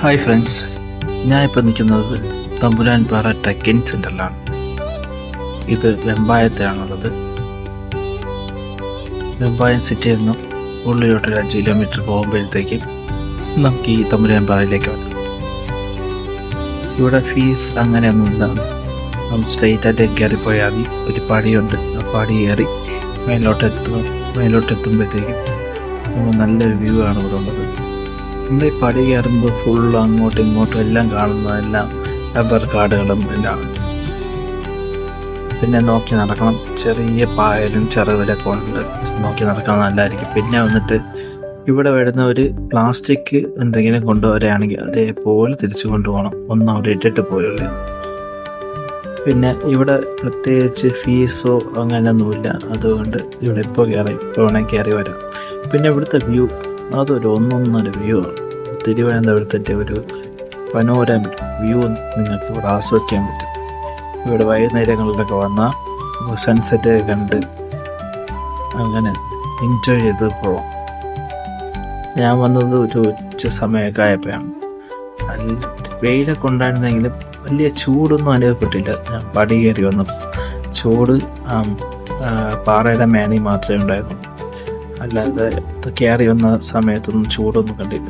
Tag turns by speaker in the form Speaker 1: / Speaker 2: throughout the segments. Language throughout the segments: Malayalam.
Speaker 1: ഹായ് ഫ്രണ്ട്സ് ഞാൻ ഇപ്പോൾ നിൽക്കുന്നത് തമ്പുരാൻ പാറ ട്രെക്കിംഗ് സെന്ററിലാണ് ഇത് വെമ്പായത്താണുള്ളത് വെമ്പായം സിറ്റിയിൽ നിന്നും ഉള്ളിലോട്ട് ഒരു അഞ്ച് കിലോമീറ്റർ പോകുമ്പോഴത്തേക്കും നമുക്ക് ഈ തമ്പുരാൻ പാറയിലേക്ക് വരാം. ഇവിടെ ഫീസ് അങ്ങനെയൊന്നുമില്ല നമ്മൾ സ്ട്രെയിറ്റ് ആയിട്ട് പോയാൽ മതി. ഒരു പടിയുണ്ട്. ആ പടി കയറി മേലോട്ട് എത്തുക മേലോട്ട് എത്തുമ്പോഴത്തേക്കും നല്ലൊരു വ്യൂ ആണ് ഇവിടെ ഉള്ളത്. നമ്മൾ ഈ പടി കയറുമ്പോൾ ഫുൾ അങ്ങോട്ടും ഇങ്ങോട്ടും എല്ലാം കാണുന്നതെല്ലാം റബ്ബർ കാടുകളും എല്ലാം. പിന്നെ നോക്കി നടക്കണം. ചെറിയ പായലും ചെറുവിലൊക്കെ ഉണ്ട്. നോക്കി നടക്കണം നല്ലതായിരിക്കും. പിന്നെ വന്നിട്ട് ഇവിടെ വരുന്ന ഒരു പ്ലാസ്റ്റിക് എന്തെങ്കിലും കൊണ്ടുവരികയാണെങ്കിൽ അതേപോലെ തിരിച്ചു കൊണ്ടുപോകണം. ഒന്നും അവിടെ ഇട്ടിട്ട് പോയുള്ളൂ. പിന്നെ ഇവിടെ പ്രത്യേകിച്ച് ഫീസോ അങ്ങനെയൊന്നുമില്ല. അതുകൊണ്ട് ഇവിടെ ഇപ്പോൾ കയറി ഇപ്പോൾ വേണമെങ്കിൽ കയറി വരാം. പിന്നെ ഇവിടുത്തെ വ്യൂ അതൊരു ഒന്നൊന്നര വ്യൂ ആണ്. തിരുവനന്തപുരത്തിന്റെ ഒരു പനോരമ വ്യൂ നിങ്ങൾക്ക് ഇവിടെ ആസ്വദിക്കാൻ പറ്റും. ഇവിടെ വൈകുന്നേരങ്ങളിലൊക്കെ വന്നാൽ സൺസെറ്റ് കണ്ട് അങ്ങനെ എൻജോയ് ചെയ്ത് പോവാം. ഞാൻ വന്നത് ഒരു ഉച്ച സമയമൊക്കെ ആയപ്പോഴാണ്. നല്ല വെയിലൊക്കെ ഉണ്ടായിരുന്നെങ്കിലും വലിയ ചൂടൊന്നും അനുഭവപ്പെട്ടില്ല. ഞാൻ പടി കയറി വന്നു. ചൂട് പാറയുടെ മേനി മാത്രമേ ഉണ്ടായിരുന്നു അല്ലാതെ കയറി വന്ന സമയത്തൊന്നും ചൂടൊന്നും കണ്ടില്ല.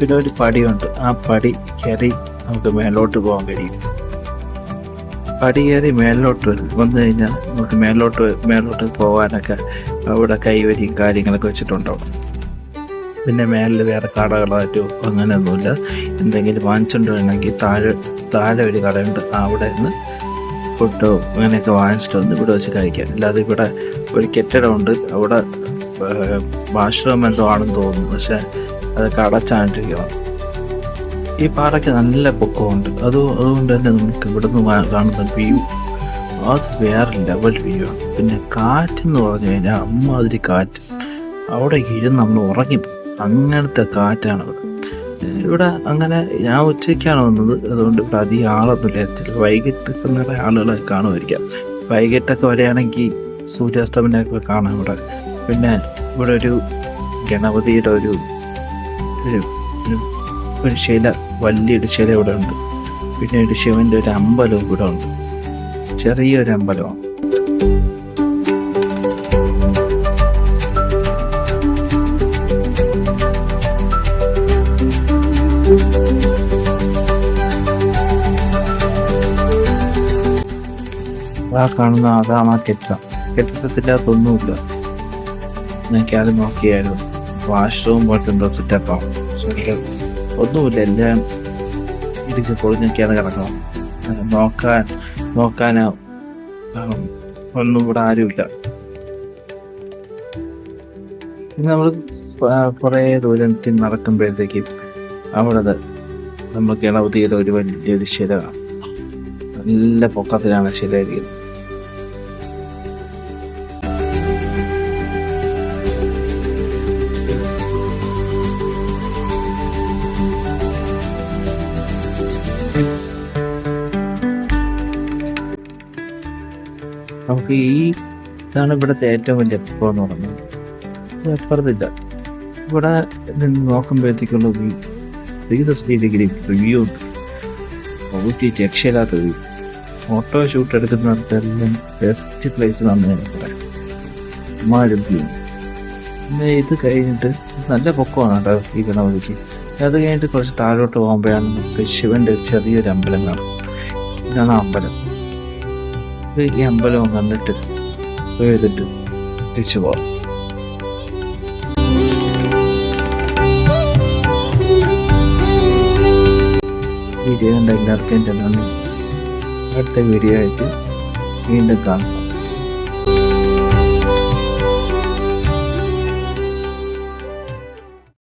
Speaker 1: പിന്നെ ഒരു പടിയുണ്ട്. ആ പടി കയറി നമുക്ക് മേലോട്ട് പോകാൻ കഴിയും. പടി കയറി മേലോട്ട് വന്നു കഴിഞ്ഞാൽ നമുക്ക് മേലോട്ട് മേലോട്ട് പോകാനൊക്കെ അവിടെ കൈവരിയും കാര്യങ്ങളൊക്കെ വെച്ചിട്ടുണ്ടാവും പിന്നെ മേലിൽ വേറെ കടകളായിട്ടോ അങ്ങനെയൊന്നുമില്ല. എന്തെങ്കിലും വാങ്ങിച്ചുകൊണ്ട് വേണമെങ്കിൽ താഴെ താഴെ ഒരു കടയുണ്ട്. അവിടെ നിന്ന് ഫുഡോ അങ്ങനെയൊക്കെ വാങ്ങിച്ചിട്ട് വന്ന് ഇവിടെ വെച്ച് കഴിക്കാം. അല്ലാതെ ഇവിടെ ഒരു കെട്ടിടമുണ്ട്. അവിടെ വാഷ്റൂം എന്തോ ആണെന്ന് തോന്നുന്നു. പക്ഷെ അതൊക്കെ അടച്ചാണ്ടിരിക്കണം ഈ പാറയ്ക്ക് നല്ല പൊക്കമുണ്ട്. അത് അതുകൊണ്ട് തന്നെ നമുക്ക് ഇവിടുന്ന് കാണുന്ന വ്യൂ അത് വേറെ ലെവൽ വ്യൂ ആണ്. പിന്നെ കാറ്റെന്ന് പറഞ്ഞു കഴിഞ്ഞാൽ അമ്മാതിരി കാറ്റ്. അവിടെ ഇരുന്ന് നമ്മൾ ഉറങ്ങിപ്പോകും അങ്ങനത്തെ കാറ്റാണ് ഇവിടെ ഇവിടെ അങ്ങനെ ഞാൻ ഉച്ചയ്ക്കാണ് വന്നത്. അതുകൊണ്ട് ഇവിടെ അധികം ആളൊന്നുമില്ല. വൈകിട്ട് നിറയെ ആളുകളെ കാണുമായിരിക്കാം. വൈകിട്ടൊക്കെ വരികയാണെങ്കിൽ സൂര്യാസ്തമനമൊക്കെ കാണാം ഇവിടെ. പിന്നെ ഇവിടെ ഒരു ഗണപതിയുടെ ഒരു ഒരു ഒരു- ഒരു ശില വലിയൊരു ശില ഇവിടെ ഉണ്ട്. പിന്നെ ഒരു ശിവന്റെ ഒരു അമ്പലവും ഇവിടെ ഉണ്ട്. ചെറിയൊരു അമ്പലമാണ്. ആ കാണുന്ന അതാണ് ആ കെട്ടിടം. കെട്ടിടത്തിന്റെ അകത്തൊന്നുമില്ല. ഞാൻ ആരും നോക്കിയായിരുന്നു. വാഷ്റൂം പോലത്തെ എന്തോ സെറ്റപ്പാണ് ഒന്നുമില്ല എല്ലാം ഇടിച്ച് പൊളിഞ്ഞൊക്കെയാണ് കിടക്കണം നോക്കാൻ നോക്കാനോ ഒന്നും ഇവിടെ ആരുമില്ല. നമ്മൾ കുറേ ദൂരത്തിൽ നടക്കുമ്പോഴത്തേക്കും അവിടെ നമ്മൾ നമ്മൾ ഗണപതിയുടെ ഒരു വലിയൊരു ശില നല്ല പൊക്കത്തിലാണ് ശില നമുക്ക് ഈ ഇതാണ് ഇവിടുത്തെ ഏറ്റവും വലിയ പൊക്കം എന്ന് പറയുന്നത്. അപ്പുറത്തില്ല. ഇവിടെ നിന്ന് നോക്കുമ്പോഴത്തേക്കുള്ള view three sixty degree view ഉണ്ട്. നൂറ്റി രക്ഷയില്ലാത്ത വ്യൂ ഫോട്ടോ ഷൂട്ട് എടുക്കുന്നിടത്തെല്ലാം ബെസ്റ്റ് പ്ലേസ് ആണെന്ന് ഞാൻ പറയാം അമ്മാതിരി വ്യൂ പിന്നെ ഇത് കഴിഞ്ഞിട്ട് നല്ല പൊക്കമാണ് കേട്ടോ ഈ ഗണപതിക്ക്. അത് കഴിഞ്ഞിട്ട് കുറച്ച് താഴോട്ട് പോകുമ്പോഴാണ് നമുക്ക് ശിവന്റെ ഒരു ചെറിയൊരു അമ്പലം കാണും. ഇതാണ് അമ്പലം. ഈ അമ്പലവും കണ്ടിട്ട് എഴുതിട്ട് തിരിച്ചു പോകാം വീഡിയോ കണ്ട എല്ലാവർക്കും എന്റെ നന്ദി. അടുത്ത വീഡിയോ ആയിട്ട് വീണ്ടും കാണാം.